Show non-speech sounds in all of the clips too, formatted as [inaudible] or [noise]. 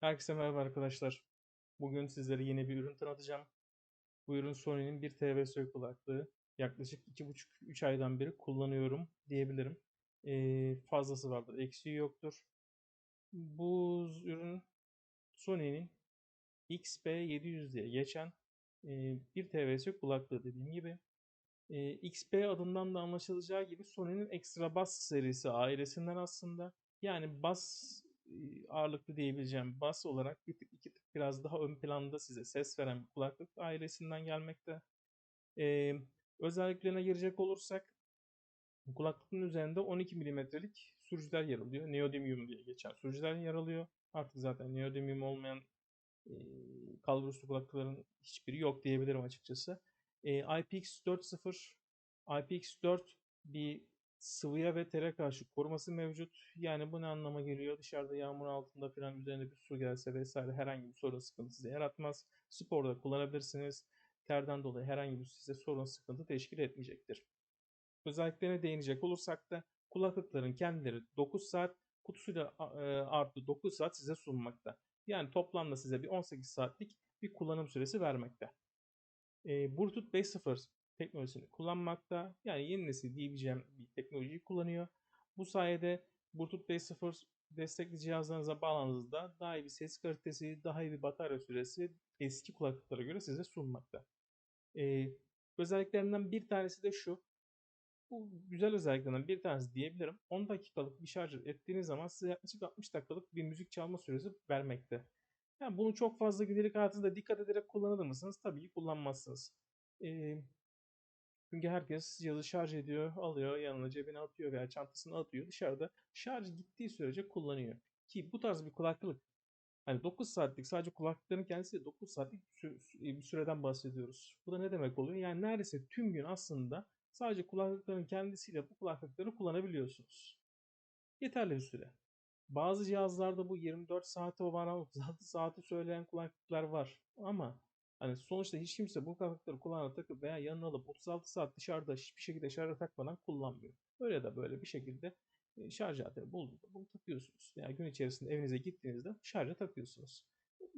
Herkese merhaba arkadaşlar. Bugün sizlere yeni bir ürün tanıtacağım. Bu ürün Sony'nin bir TVS kulaklığı. Yaklaşık 2,5-3 aydan beri kullanıyorum diyebilirim. Ee, fazlası vardır, eksiği yoktur. Bu ürün Sony'nin XB700 diye geçen e, bir TVS kulaklığı dediğim gibi. E, XB adından da anlaşılacağı gibi Sony'nin Extra Bass serisi ailesinden aslında. Yani bass ağırlıklı diyebileceğim bas olarak bir tık iki tık biraz daha ön planda size ses veren bir kulaklık ailesinden gelmekte. Ee, özelliklerine girecek olursak kulaklığın üzerinde 12 milimetrelik sürücüler yer alıyor. Neodymium diye geçen sürücüler yer alıyor. Artık zaten neodymium olmayan e, kalburüstü kulaklıkların hiçbiri yok diyebilirim açıkçası. E, IPX4.0 IPX4 bir sıvıya ve tere karşı koruması mevcut. Yani bu ne anlama geliyor? Dışarıda yağmur altında falan üzerine bir su gelse vesaire herhangi bir sorun sıkıntı size yaratmaz. Sporda kullanabilirsiniz. Terden dolayı herhangi bir size sorun sıkıntı teşkil etmeyecektir. Özelliklerine değinecek olursak da kulaklıkların kendileri 9 saat kutusuyla e, artı 9 saat size sunmakta. Yani toplamda size bir 18 saatlik bir kullanım süresi vermekte. E, Bluetooth 5.0 teknolojisini kullanmakta. Yani yeni nesil diyebileceğim bir teknolojiyi kullanıyor. Bu sayede Bluetooth 5.0 destekli cihazlarınıza bağlandığınızda daha iyi bir ses kalitesi, daha iyi bir batarya süresi eski kulaklıklara göre size sunmakta. Ee, özelliklerinden bir tanesi de şu. Bu güzel özelliklerinden bir tanesi diyebilirim. 10 dakikalık bir şarj ettiğiniz zaman size yaklaşık 60 dakikalık bir müzik çalma süresi vermekte. Yani bunu çok fazla gündelik hayatınızda dikkat ederek kullanır mısınız? Tabii ki kullanmazsınız. Ee, çünkü herkes cihazı şarj ediyor, alıyor, yanına cebine atıyor veya çantasına atıyor. Dışarıda şarj gittiği sürece kullanıyor. Ki bu tarz bir kulaklık hani 9 saatlik sadece kulaklıkların kendisi de 9 saatlik bir süreden bahsediyoruz. Bu da ne demek oluyor? Yani neredeyse tüm gün aslında sadece kulaklıkların kendisiyle bu kulaklıkları kullanabiliyorsunuz. Yeterli bir süre. Bazı cihazlarda bu 24 saati varan 36 saati söyleyen kulaklıklar var. Ama Hani sonuçta hiç kimse bu kulaklıkları kulağına takıp veya yanına alıp 36 saat dışarıda hiçbir şekilde şarja takmadan kullanmıyor. Öyle de böyle bir şekilde şarj aleti bulduğunda bunu takıyorsunuz. Yani gün içerisinde evinize gittiğinizde şarja takıyorsunuz.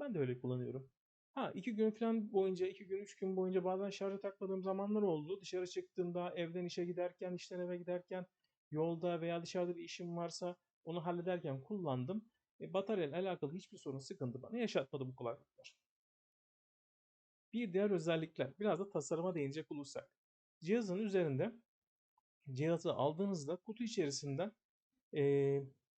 Ben de öyle kullanıyorum. Ha iki gün falan boyunca, iki gün, üç gün boyunca bazen şarja takmadığım zamanlar oldu. Dışarı çıktığımda, evden işe giderken, işten eve giderken, yolda veya dışarıda bir işim varsa onu hallederken kullandım. E, bataryayla alakalı hiçbir sorun, sıkıntı bana yaşatmadı bu kulaklıklar. Bir diğer özellikler. Biraz da tasarıma değinecek olursak. Cihazın üzerinde cihazı aldığınızda kutu içerisinden e,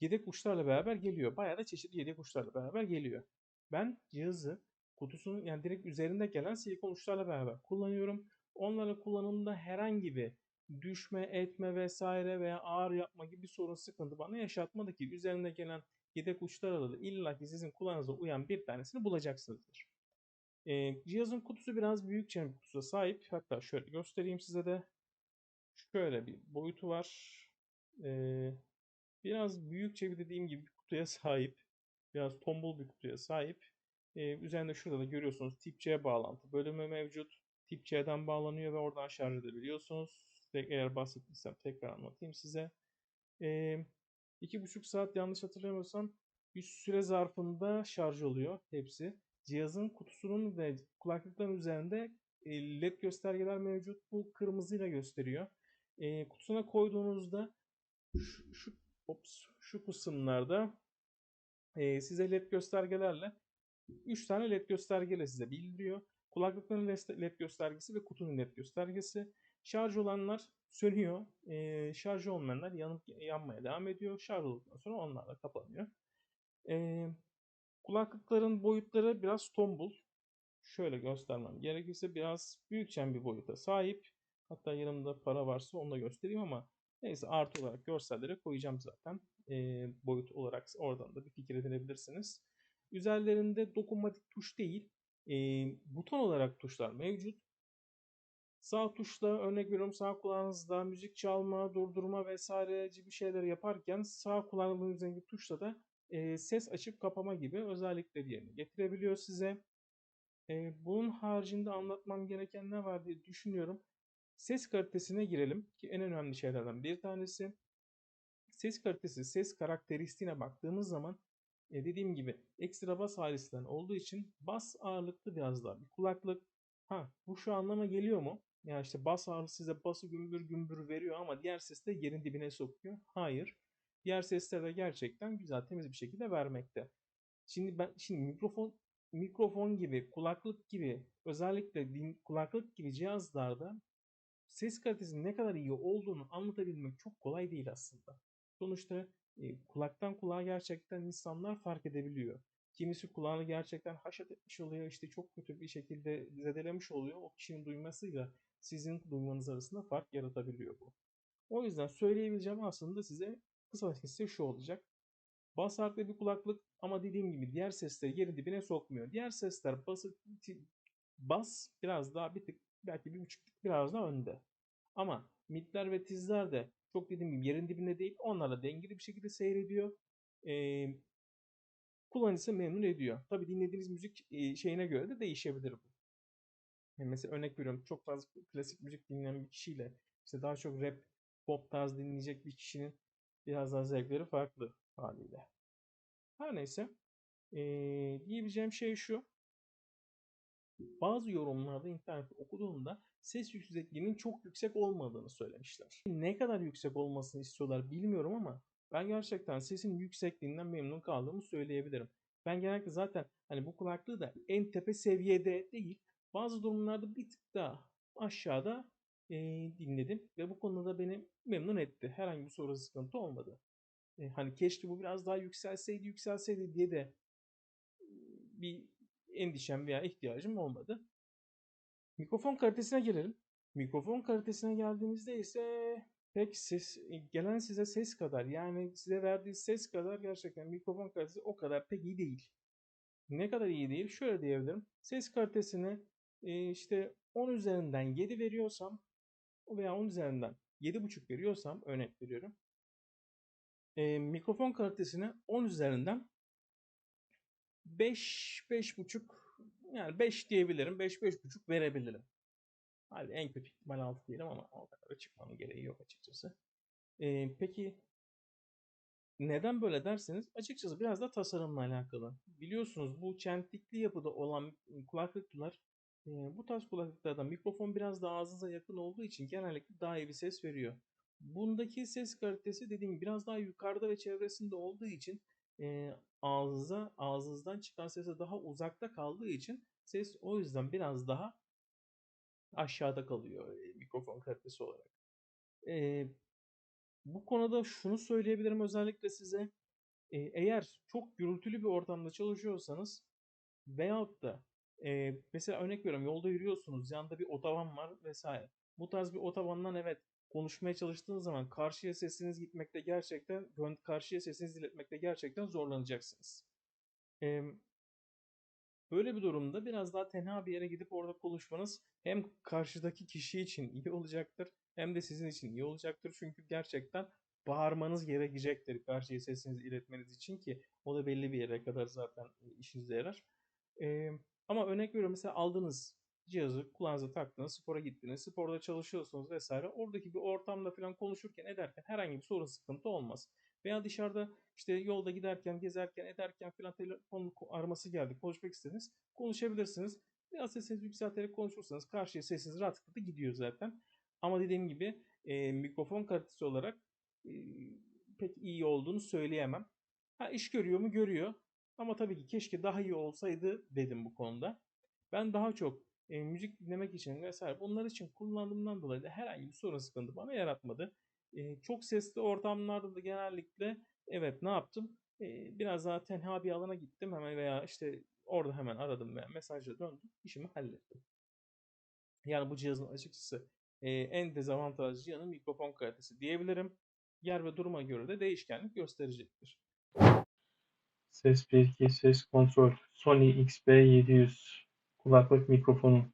yedek uçlarla beraber geliyor. Bayağı da çeşitli yedek uçlarla beraber geliyor. Ben cihazı kutusunun yani direkt üzerinde gelen silikon uçlarla beraber kullanıyorum. Onların kullanımında herhangi bir düşme, etme vesaire veya ağır yapma gibi bir sorun sıkıntı bana yaşatmadı ki üzerinde gelen yedek uçlarla da illa ki sizin kulağınıza uyan bir tanesini bulacaksınızdır. E, cihazın kutusu biraz büyük bir kutusa sahip. Hatta şöyle göstereyim size de. Şöyle bir boyutu var. E, biraz büyükçe bir dediğim gibi bir kutuya [laughs] sahip. Biraz tombul bir kutuya sahip. E, üzerinde şurada da görüyorsunuz tip C bağlantı bölümü mevcut. Tip C'den bağlanıyor ve oradan şarj edebiliyorsunuz. Eğer bahsettiysem tekrar anlatayım size. E, iki buçuk saat yanlış hatırlamıyorsam bir süre zarfında şarj oluyor hepsi cihazın kutusunun ve kulaklıkların üzerinde e, led göstergeler mevcut. Bu kırmızıyla gösteriyor. E, kutusuna koyduğunuzda şu, şu, ops, şu kısımlarda e, size led göstergelerle 3 tane led göstergeyle size bildiriyor. Kulaklıkların led göstergesi ve kutunun led göstergesi. Şarj olanlar sönüyor. E, şarj olmayanlar yanıp yanmaya devam ediyor. Şarj olduktan sonra onlar da kapanıyor. E, Kulaklıkların boyutları biraz tombul. Şöyle göstermem gerekirse biraz büyükçen bir boyuta sahip. Hatta yanımda para varsa onu da göstereyim ama neyse artı olarak görsellere koyacağım zaten. E, boyut olarak oradan da bir fikir edinebilirsiniz. Üzerlerinde dokunmatik tuş değil, e, buton olarak tuşlar mevcut. Sağ tuşla örnek veriyorum sağ kulağınızda müzik çalma, durdurma vesaire gibi şeyler yaparken sağ kulağınızdaki tuşla da e, ses açıp kapama gibi özellikleri yerine getirebiliyor size. E, bunun haricinde anlatmam gereken ne var diye düşünüyorum. Ses kalitesine girelim ki en önemli şeylerden bir tanesi. Ses kalitesi, ses karakteristiğine baktığımız zaman e, dediğim gibi ekstra bas ailesinden olduğu için bas ağırlıklı biraz daha bir kulaklık. Ha bu şu anlama geliyor mu? Ya işte bas ağırlığı size bası gümbür gümbür veriyor ama diğer ses de yerin dibine sokuyor. Hayır. Diğer sesler de gerçekten güzel temiz bir şekilde vermekte. Şimdi ben şimdi mikrofon mikrofon gibi, kulaklık gibi özellikle din, kulaklık gibi cihazlarda ses kalitesinin ne kadar iyi olduğunu anlatabilmek çok kolay değil aslında. Sonuçta e, kulaktan kulağa gerçekten insanlar fark edebiliyor. Kimisi kulağını gerçekten haşat etmiş oluyor, işte çok kötü bir şekilde zedelemiş oluyor. O kişinin duymasıyla sizin duymanız arasında fark yaratabiliyor bu. O yüzden söyleyebileceğim aslında size kısa kese şu olacak. Bas farklı bir kulaklık ama dediğim gibi diğer sesleri yerin dibine sokmuyor. Diğer sesler bası, bas biraz daha bir tık belki bir buçuk biraz daha önde. Ama midler ve tizler de çok dediğim gibi yerin dibinde değil. Onlarla dengeli bir şekilde seyrediyor. Ee, kullanıcısı memnun ediyor. Tabii dinlediğiniz müzik e, şeyine göre de değişebilir bu. Yani mesela örnek veriyorum çok fazla klasik müzik dinleyen bir kişiyle işte daha çok rap, pop tarz dinleyecek bir kişinin biraz daha zevkleri farklı haliyle. Her neyse. Ee, diyebileceğim şey şu. Bazı yorumlarda internette okuduğumda ses yüksekliğinin çok yüksek olmadığını söylemişler. Ne kadar yüksek olmasını istiyorlar bilmiyorum ama ben gerçekten sesin yüksekliğinden memnun kaldığımı söyleyebilirim. Ben genellikle zaten hani bu kulaklığı da en tepe seviyede değil bazı durumlarda bir tık daha aşağıda e, dinledim ve bu konuda da beni memnun etti. Herhangi bir soru sıkıntı olmadı. E, hani keşke bu biraz daha yükselseydi yükselseydi diye de bir endişem veya ihtiyacım olmadı. Mikrofon kalitesine gelelim. Mikrofon kalitesine geldiğimizde ise pek ses gelen size ses kadar yani size verdiği ses kadar gerçekten mikrofon kalitesi o kadar pek iyi değil. Ne kadar iyi değil? Şöyle diyebilirim. Ses kalitesini e, işte 10 üzerinden 7 veriyorsam veya 10 üzerinden 7.5 veriyorsam örnek veriyorum. E, mikrofon kalitesini 10 üzerinden 5 5.5 yani 5 diyebilirim. 5 5.5 verebilirim. Hadi en kötü ihtimal 6 diyelim ama o kadar çıkmanın gereği yok açıkçası. Ee, peki neden böyle derseniz açıkçası biraz da tasarımla alakalı. Biliyorsunuz bu çentikli yapıda olan kulaklıklar e, bu tarz kulaklıklarda mikrofon biraz daha ağzınıza yakın olduğu için genellikle daha iyi bir ses veriyor. Bundaki ses kalitesi dediğim biraz daha yukarıda ve çevresinde olduğu için e, ağzınıza, ağzınızdan çıkan sese daha uzakta kaldığı için ses o yüzden biraz daha aşağıda kalıyor e, mikrofon kalitesi olarak. E, bu konuda şunu söyleyebilirim özellikle size. E, eğer çok gürültülü bir ortamda çalışıyorsanız veyahut da e, mesela örnek veriyorum yolda yürüyorsunuz yanında bir otoban var vesaire. Bu tarz bir otobandan evet konuşmaya çalıştığınız zaman karşıya sesiniz gitmekte gerçekten karşıya sesinizi iletmekte gerçekten zorlanacaksınız. Ee, böyle bir durumda biraz daha tenha bir yere gidip orada konuşmanız hem karşıdaki kişi için iyi olacaktır hem de sizin için iyi olacaktır. Çünkü gerçekten bağırmanız gerekecektir karşıya sesinizi iletmeniz için ki o da belli bir yere kadar zaten işinize yarar. Ee, ama örnek veriyorum mesela aldığınız cihazı kulağınıza taktınız, spora gittiniz, sporda çalışıyorsunuz vesaire. Oradaki bir ortamda falan konuşurken ederken herhangi bir sorun sıkıntı olmaz. Veya dışarıda işte yolda giderken, gezerken, ederken falan telefon araması geldi, konuşmak istediniz. Konuşabilirsiniz. Biraz sesinizi yükselterek konuşursanız karşıya sesiniz rahatlıkla gidiyor zaten. Ama dediğim gibi e, mikrofon kalitesi olarak e, pek iyi olduğunu söyleyemem. Ha iş görüyor mu? Görüyor. Ama tabii ki keşke daha iyi olsaydı dedim bu konuda. Ben daha çok e, müzik dinlemek için vesaire bunlar için kullandığımdan dolayı da herhangi bir sorun sıkıntı bana yaratmadı. E, çok sesli ortamlarda da genellikle evet ne yaptım? E, biraz daha tenha bir alana gittim hemen veya işte orada hemen aradım veya mesajla döndüm. işimi hallettim. Yani bu cihazın açıkçası e, en dezavantajlı yanı mikrofon kalitesi diyebilirim. Yer ve duruma göre de değişkenlik gösterecektir. Ses 1-2 ses kontrol. Sony XB700 kulaklık mikrofonu.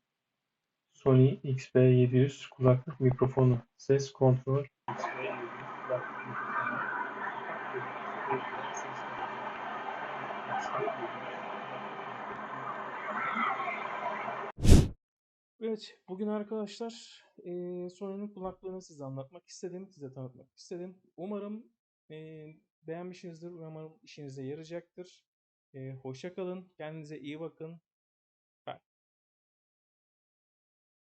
Sony XB700 kulaklık mikrofonu. Ses kontrol. XB700 kulaklık mikrofonu. Evet, bugün arkadaşlar e, Sony'nin kulaklığını size anlatmak istedim, size tanıtmak istedim. Umarım e, beğenmişsinizdir, umarım işinize yarayacaktır. Ee, hoşça kalın. Kendinize iyi bakın.